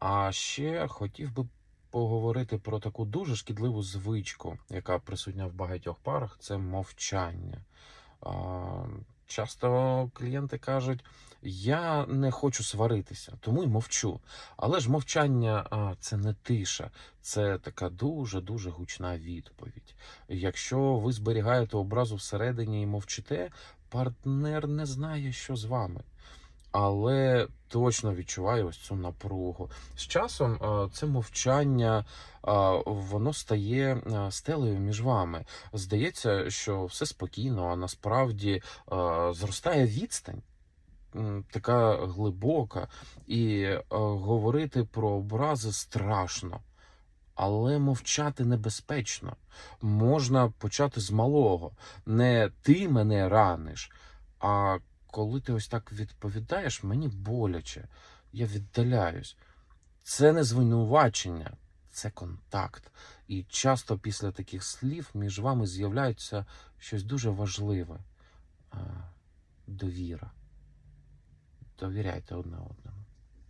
А ще хотів би поговорити про таку дуже шкідливу звичку, яка присутня в багатьох парах це мовчання. Часто клієнти кажуть: я не хочу сваритися, тому й мовчу. Але ж мовчання це не тиша, це така дуже дуже гучна відповідь. Якщо ви зберігаєте образу всередині і мовчите, партнер не знає, що з вами. Але точно відчуває ось цю напругу. З часом це мовчання воно стає стелею між вами. Здається, що все спокійно, а насправді зростає відстань. Така глибока, і е, говорити про образи страшно, але мовчати небезпечно. Можна почати з малого. Не ти мене раниш, а коли ти ось так відповідаєш, мені боляче, я віддаляюсь. Це не звинувачення, це контакт. І часто після таких слів між вами з'являється щось дуже важливе довіра. Довіряйте одне одному.